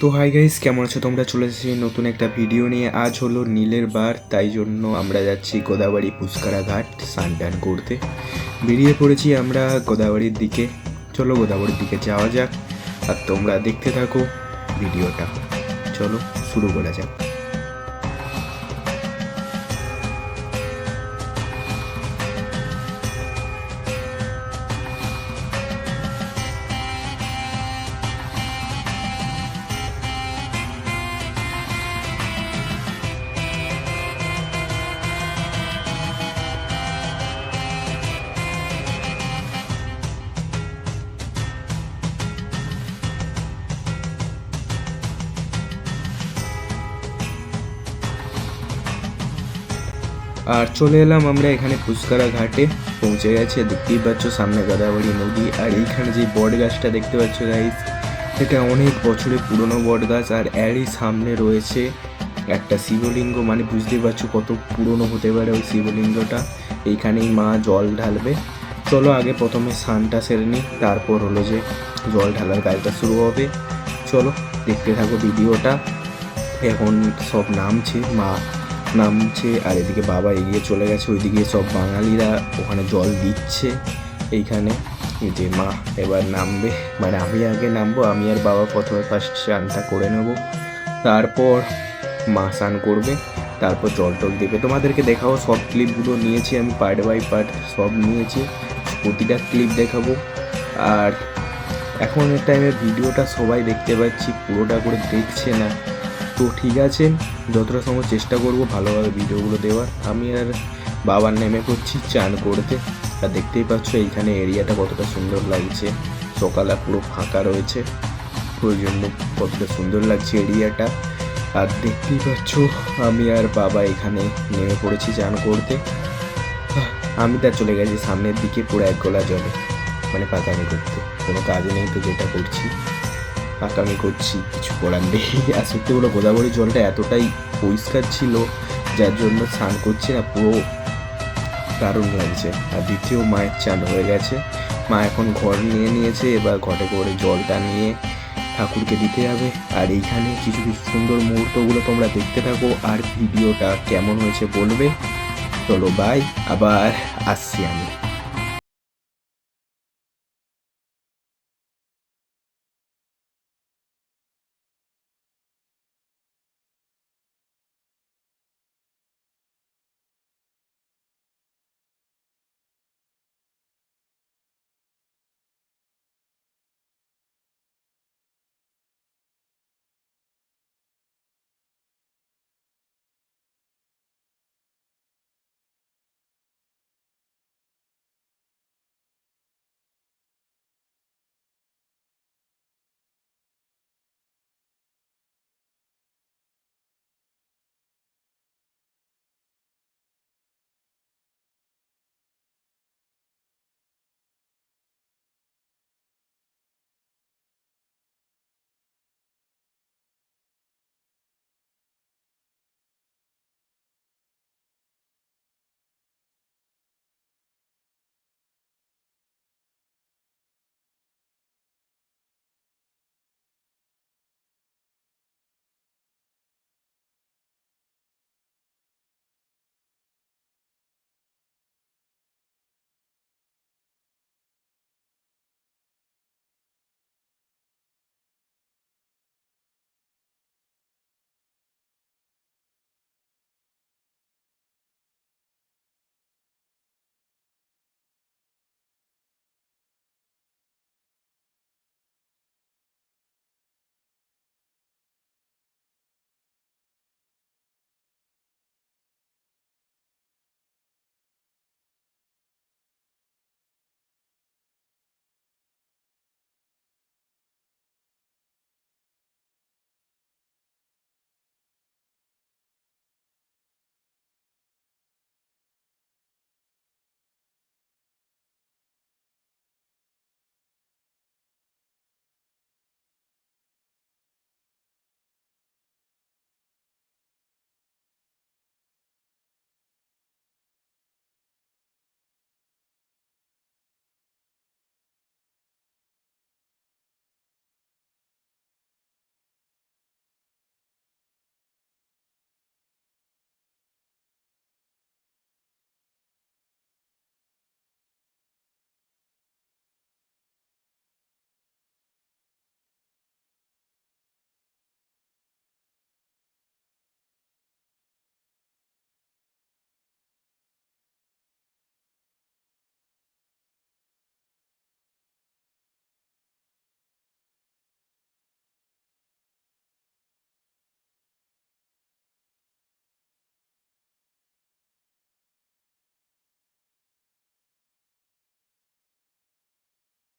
তো hi guys কেমন আছো? তোমরা চলে এসেছি নতুন একটা ভিডিও নিয়ে। আজ হলো নীলের বার, তাই জন্য আমরা যাচ্ছি গোদাবাড়ি পুষ্কারা ঘাট টান করতে। বেরিয়ে পড়েছি আমরা গোদাবাড়ির দিকে। চলো গোদাবাড়ির দিকে যাওয়া যাক। আর তোমরা দেখতে থাকো ভিডিওটা চলো, শুরু করা যাক। আর চলে এলাম আমরা এখানে পুষ্কারা ঘাটে। পৌঁছে গেছে দেখতেই পাচ্ছ সামনে গোদাবরী নদী। আর এইখানে যে বট গাছটা দেখতে পাচ্ছ গাইস এটা অনেক বছরের পুরনো বট গাছ, আর এরই সামনে রয়েছে একটা শিবলিঙ্গ। মানে বুঝতেই পারছ কত পুরনো হতে পারে ওই শিবলিঙ্গটা। এইখানেই মা জল ঢালবে। চলো আগে প্রথমে স্নানটা সেরে নিই, তারপর হলো যে জল ঢালার কাজটা শুরু হবে। চলো দেখতে থাকো ভিডিওটা। এখন সব নামছে মা। নামছে, আর এদিকে বাবা এগিয়ে চলে গেছে, ওইদিকে সব বাঙালিরা ওখানে জল দিচ্ছে এইখানে। যে মা এবার নামবে মানে আমি আগে নামবো, আমি আর বাবা প্রথমে ফার্স্ট স্নানটা করে নেব। তারপর মা স্নান করবে, তারপর জল টল দেবে। তোমাদেরকে দেখাবো, সব ক্লিপগুলো নিয়েছি আমি পার্ট বাই পার্ট সব নিয়েছি, প্রতিটা ক্লিপ দেখাবো। আর এখন এর টাইমে ভিডিওটা সবাই দেখতে পাচ্ছি, পুরোটা করে দেখছে না। তো ঠিক আছে যতটা সম্ভব চেষ্টা করব ভালোভাবে ভিডিওগুলো দেওয়ার। আমি আর বাবার নেমে করছি চান করতে। আর দেখতেই পাচ্ছ এইখানে এরিয়াটা কতটা সুন্দর লাগছে। সকালে পুরো ফাঁকা রয়েছে। ওই জন্য কতটা সুন্দর লাগছে এরিয়াটা। আর দেখতেই পাচ্ছ আমি আর বাবা এখানে নেমে পড়েছি চান করতে। আমি তার চলে গেছি সামনের দিকে পুরো এক গলা জলে। মানে পাকামি করতে। কোনো কাজ নেই তো যেটা করছি। পাকামি করছি, কিছু করার নেই। আর সত্যি বলো গোদাবরী জলটা এতটাই পরিষ্কার ছিল, যার জন্য স্নান করছি না, পুরো দারুণ লাগছে। আর দ্বিতীয় মায়ের চান হয়ে গেছে। মা এখন ঘর নিয়ে নিয়েছে, এবার ঘরে করে জলটা নিয়ে ঠাকুরকে দিতে যাবে। আর এইখানে কিছু কিছু সুন্দর মুহূর্তগুলো তোমরা দেখতে থাকো, আর ভিডিওটা কেমন হয়েছে বলবে। চলো বাই আবার আসছি আমি।